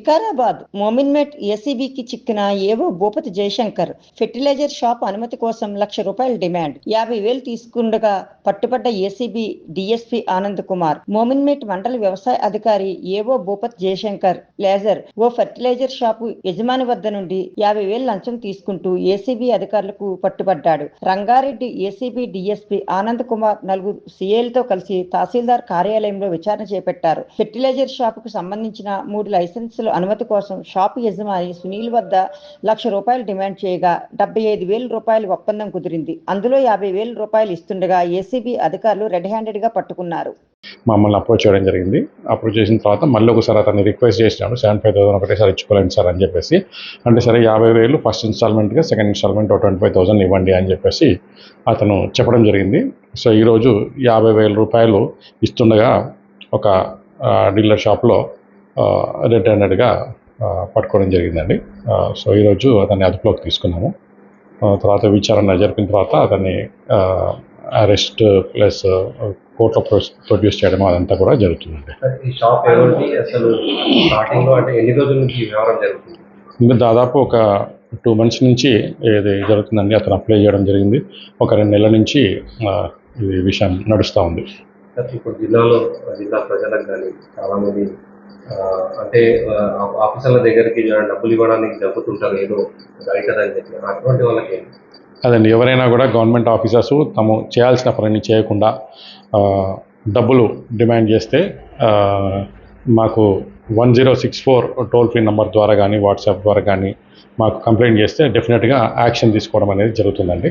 వికారాబాద్ మోమిన్మెట్ ఏసీబీకి చిక్కిన ఏవో Bhupathi Jayashankar fertiliser shop అనుమతి కోసం లక్ష రూపాయల డిమాండ్. యాభై వేలు తీసుకుండగా పట్టుబడ్డ ఏసీబీ డిఎస్పీ ఆనంద్ కుమార్. మోమిన్మెట్ మండల వ్యవసాయ అధికారి ఏవో భూపతి జయశంకర్ లేజర్ ఓ ఫెర్టిలైజర్ షాపు యజమాని వద్ద నుండి యాభై వేలు లంచం తీసుకుంటూ ఏసీబీ అధికారులకు పట్టుబడ్డాడు. రంగారెడ్డి ఏసీబీ డిఎస్పీ ఆనంద్ కుమార్ నలుగురు సీఏలతో కలిసి తహసీల్దార్ కార్యాలయంలో విచారణ చేపట్టారు. ఫెర్టిలైజర్ షాపుకు సంబంధించిన మూడు లైసెన్సుల అనుమతి కోసం షాపు యజమాని సునీల్ వద్ద లక్ష రూపాయలు డిమాండ్ చేయగా డెబ్బై ఐదు వేల రూపాయలు ఒప్పందం కుదిరింది. అందులో యాభై వేల రూపాయలు ఇస్తుండగా ఏసీబీ అధికారులు రెడ్ హ్యాండెడ్గా పట్టుకున్నారు. మమ్మల్ని అప్రోచ్ చేయడం జరిగింది. అప్రోచ్ చేసిన తర్వాత మళ్ళీ ఒకసారి అతన్ని రిక్వెస్ట్ చేసినాడు. సెవెన్ ఫైవ్ థౌసండ్ ఒకటేసారి ఇచ్చుకోలేండి సార్ అని చెప్పేసి. అంటే సరే యాభై వేలు first ఇన్స్టాల్మెంట్గా second instalment twenty five thousand ఇవ్వండి అని చెప్పేసి అతను చెప్పడం జరిగింది. సో ఈరోజు యాభై వేల రూపాయలు ఇస్తుండగా ఒక డీలర్ షాప్లో రెడ్ హ్యాండెడ్గా పట్టుకోవడం జరిగిందండి. సో ఈరోజు అతన్ని అదుపులోకి తీసుకున్నాము. తర్వాత విచారణ జరిపిన తర్వాత అతన్ని అరెస్ట్ ప్లస్ కోర్టులో ప్రొ- ప్రొడ్యూస్ చేయడం అదంతా కూడా జరుగుతుందండి. సార్, ఈ షాప్ ఎవరిది? అసలు స్టార్టింగ్లో అంటే ఎన్ని రోజుల నుంచి ఈ వ్యవహారం జరుగుతుంది? ఇంకా దాదాపు ఒక టూ మంత్స్ నుంచి ఇది జరుగుతుందండి. అతను అప్లై చేయడం జరిగింది. ఒక రెండు నెలల నుంచి ఇది విషయం నడుస్తూ ఉంది. ఇప్పుడు జిల్లాలో జిల్లా ప్రజలకు కానీ చాలా మంది ఆ, అంటే ఆఫీసర్ల దగ్గరికి డబ్బులు ఇవ్వడానికి జరుపుతుంటారు ఏదో అవుతుందని చెప్పి. అటువంటి వాళ్ళకి అదండి ఎవరైనా కూడా గవర్నమెంట్ ఆఫీసర్స్ తాము చేయాల్సిన పనిని చేయకుండా డబ్బులు డిమాండ్ చేస్తే మాకు one zero six four toll free number ద్వారా కానీ వాట్సాప్ ద్వారా కానీ మాకు కంప్లైంట్ చేస్తే డెఫినెట్గా యాక్షన్ తీసుకోవడం అనేది జరుగుతుందండి.